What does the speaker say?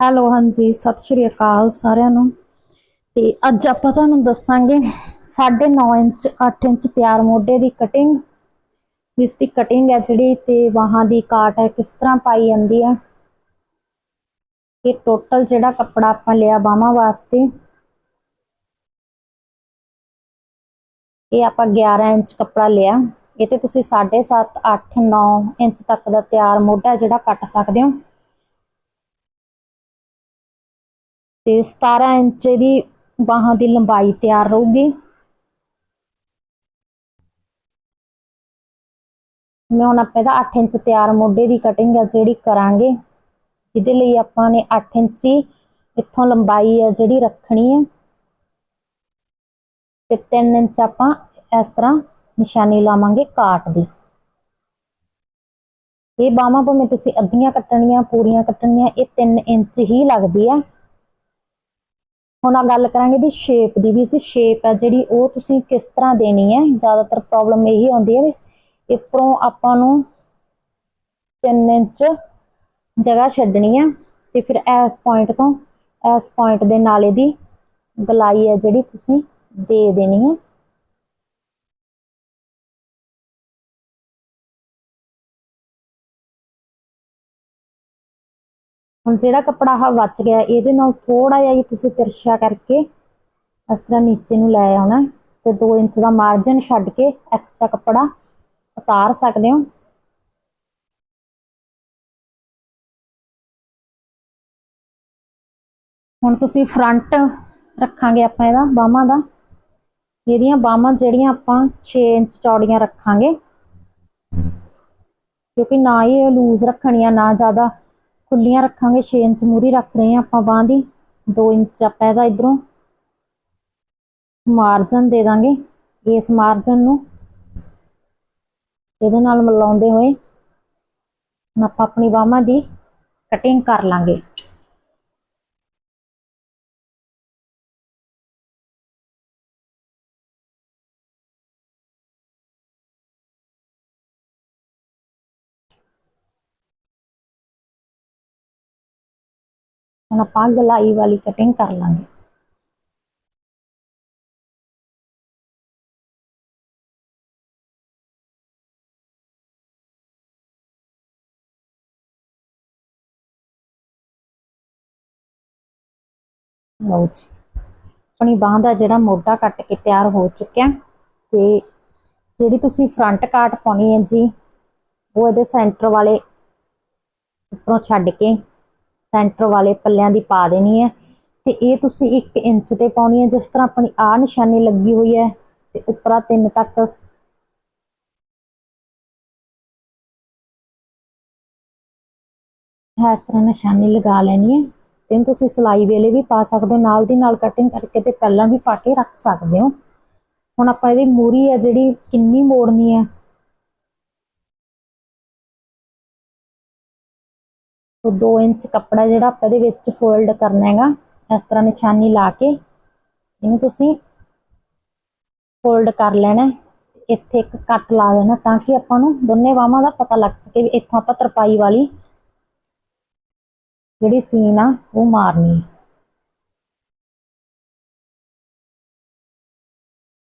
Hello, ਹਾਂਜੀ, ਸਤਿ ਸ਼੍ਰੀ ਅਕਾਲ ਸਾਰਿਆਂ ਨੂੰ। ਤੇ ਅੱਜ ਆਪਾਂ ਤੁਹਾਨੂੰ ਦੱਸਾਂਗੇ 9.5 ਇੰਚ 8 ਇੰਚ ਤਿਆਰ ਮੋਢੇ ਦੀ ਕਟਿੰਗ ਇਸ ਦੀ ਕਟਿੰਗ ਹੈ ਜਿਹੜੀ ਤੇ ਬਾਹਾਂ ਦੀ ਕਾਟ ਹੈ, ਕਿਸ ਤਰ੍ਹਾਂ ਪਾਈ ਜਾਂਦੀ ਹੈ। ਇਹ ਟੋਟਲ ਜਿਹੜਾ ਕੱਪੜਾ ਆਪਾਂ ਲਿਆ ਬਾਹਾਂ ਵਾਸਤੇ, ਇਹ ਆਪਾਂ 11 ਇੰਚ ਕੱਪੜਾ ਲਿਆ। ਇਹ ਤੇ ਤੁਸੀਂ 7.5 8 9 ਇੰਚ ਤੱਕ ਦਾ ਤਿਆਰ ਮੋਢਾ ਜਿਹੜਾ ਕੱਟ ਸਕਦੇ ਹੋ। ਤੇ 17 ਇੰਚ ਦੀ ਬਾਹਾਂ ਦੀ ਲੰਬਾਈ ਤਿਆਰ ਰਹੂਗੀ। ਮੈਂ ਹੁਣ ਆਪਾਂ ਇਹਦਾ 8 ਇੰਚ ਤਿਆਰ ਮੋਢੇ ਦੀ ਕਟਿੰਗ ਆ ਜਿਹੜੀ ਕਰਾਂਗੇ, ਜਿਹਦੇ ਲਈ ਆਪਾਂ ਨੇ 8 ਇੰਚੀ ਇੱਥੋਂ ਲੰਬਾਈ ਹੈ ਜਿਹੜੀ ਰੱਖਣੀ ਹੈ ਤੇ 3 ਇੰਚ ਆਪਾਂ ਇਸ ਤਰ੍ਹਾਂ ਨਿਸ਼ਾਨੀ ਲਾਵਾਂਗੇ ਕਾਟ ਦੀ। ਇਹ ਬਾਹਾਂ ਭਾਵੇਂ ਤੁਸੀਂ ਅੱਧੀਆਂ ਕੱਟਣੀਆਂ, ਪੂਰੀਆਂ ਕੱਟਣੀਆਂ, ਇਹ 3 ਇੰਚ ਹੀ ਲੱਗਦੀ ਹੈ ਹੁਣ ਆ ਗੱਲ ਕਰਾਂਗੇ ਦੀ ਸ਼ੇਪ ਦੀ ਵੀ ਤੇ ਸ਼ੇਪ ਹੈ ਜਿਹੜੀ ਉਹ ਤੁਸੀਂ ਕਿਸ ਤਰ੍ਹਾਂ ਦੇਣੀ ਹੈ? ਜ਼ਿਆਦਾਤਰ ਪ੍ਰੋਬਲਮ ਇਹੀ ਆਉਂਦੀ ਹੈ ਵੀ ਉੱਪਰੋਂ ਆਪਾਂ ਨੂੰ 3 ਇੰਚ ਜਗ੍ਹਾ ਛੱਡਣੀ ਹੈ ਤੇ ਫਿਰ ਇਸ ਪੁਆਇੰਟ ਤੋਂ ਇਸ ਪੁਆਇੰਟ ਦੇ ਨਾਲੇ ਦੀ ਗਲਾਈ ਹੈ ਜਿਹੜੀ ਤੁਸੀਂ ਦੇ ਦੇਣੀ ਹੈ। ਹੁਣ ਜਿਹੜਾ ਕੱਪੜਾ ਆ ਬਚ ਗਿਆ, ਇਹਦੇ ਨਾਲ ਥੋੜਾ ਜਿਹਾ ਹੀ ਤੁਸੀਂ ਤਿਰਛਾ ਕਰਕੇ ਇਸ ਤਰ੍ਹਾਂ ਨੀਚੇ ਨੂੰ ਲੈ ਆਉਣਾ ਤੇ 2 ਇੰਚ ਦਾ ਮਾਰਜਨ ਛੱਡ ਕੇ ਐਕਸਟਰਾ ਕੱਪੜਾ ਉਤਾਰ ਸਕਦੇ ਹੋ। ਹੁਣ ਤੁਸੀਂ ਫਰੰਟ ਰੱਖਾਂਗੇ ਆਪਾਂ ਇਹਦਾ, ਬਾਹਾਂ ਦਾ। ਇਹਦੀਆਂ ਬਾਹਾਂ ਜਿਹੜੀਆਂ ਆਪਾਂ 6 ਇੰਚ ਚੌੜੀਆਂ ਰੱਖਾਂਗੇ। ਕਿਉਂਕਿ ਨਾ ਹੀ ਇਹ ਲੂਜ਼ ਰੱਖਣੀਆਂ, ਨਾ ਜ਼ਿਆਦਾ ਖੁੱਲੀਆਂ ਰੱਖਾਂਗੇ 6 ਇੰਚ ਮੂਰੀ ਰੱਖ ਰਹੇ ਹਾਂ ਆਪਾਂ ਬਾਂਹ ਦੀ। 2 ਇੰਚ ਆਪਾਂ ਇਹਦਾ ਇਧਰੋਂ ਮਾਰਜਨ ਦੇ ਦਾਂਗੇ। ਇਸ ਮਾਰਜਨ ਨੂੰ ਇਹਦੇ ਨਾਲ ਮਿਲਾਉਂਦੇ ਹੋਏ ਆਪਾਂ ਆਪਣੀ ਬਾਹਾਂ ਦੀ ਕਟਿੰਗ ਕਰ ਲਾਂਗੇ। ਹੁਣ ਆਪਾਂ ਗਲਾਈ ਵਾਲੀ ਕਟਿੰਗ ਕਰ ਲਾਂਗੇ। ਲਓ ਜੀ। ਆਪਣੀ ਬਾਹ ਦਾ ਜਿਹੜਾ ਮੋਢਾ ਕੱਟ ਕੇ ਤਿਆਰ ਹੋ ਚੁੱਕਿਆ ਤੇ ਜਿਹੜੀ ਤੁਸੀਂ ਫਰੰਟ ਕਾਟ ਪਾਉਣੀ ਹੈ ਜੀ, ਉਹ ਇਹਦੇ ਸੈਂਟਰ ਵਾਲੇ ਉੱਪਰੋਂ ਛੱਡ ਕੇ ਸੈਂਟਰ ਵਾਲੇ ਪੱਲਿਆਂ ਦੀ ਪਾ ਦੇਣੀ ਹੈ ਤੇ ਇਹ ਤੁਸੀਂ 1 ਇੰਚ ਤੇ ਪਾਉਣੀ ਹੈ, ਜਿਸ ਤਰ੍ਹਾਂ ਆਪਣੀ ਆ ਨਿਸ਼ਾਨੀ ਲੱਗੀ ਹੋਈ ਹੈ ਤੇ ਉੱਪਰਾਂ ਤਿੰਨ ਤੱਕ। ਇਸ ਤਰ੍ਹਾਂ ਨਿਸ਼ਾਨੀ ਲਗਾ ਲੈਣੀ ਹੈ ਤੇ ਤੁਸੀਂ ਸਲਾਈ ਵੇਲੇ ਵੀ ਪਾ ਸਕਦੇ ਹੋ, ਨਾਲ ਦੀ ਨਾਲ ਕਟਿੰਗ ਕਰਕੇ ਤੇ ਪਹਿਲਾਂ ਵੀ ਪਾ ਕੇ ਰੱਖ ਸਕਦੇ ਹੋ। ਹੁਣ ਆਪਾਂ ਇਹਦੀ ਮੂਰੀ ਹੈ ਜਿਹੜੀ ਕਿੰਨੀ ਮੋੜਨੀ ਹੈ ਤੋ 2 ਇੰਚ ਕੱਪੜਾ ਜਿਹੜਾ ਆਪਾਂ ਇਹਦੇ ਵਿੱਚ ਫੋਲਡ ਕਰਨਾ ਹੈਗਾ, ਇਸ ਤਰ੍ਹਾਂ ਨਿਸ਼ਾਨੀ ਲਾ ਕੇ ਇਹਨੂੰ ਤੁਸੀਂ ਫੋਲਡ ਕਰ ਲੈਣਾ ਇੱਥੇ ਇੱਕ ਕੱਟ ਲਾ ਦੇਣਾ ਤਾਂ ਕਿ ਆਪਾਂ ਨੂੰ ਦੋਨੇ ਬਾਹਾਂ ਦਾ ਪਤਾ ਲੱਗ ਸਕੇ ਵੀ ਇੱਥੋਂ ਆਪਾਂ ਤਰਪਾਈ ਵਾਲੀ ਜਿਹੜੀ ਸੀਨ ਆ, ਉਹ ਮਾਰਨੀ ਹੈ।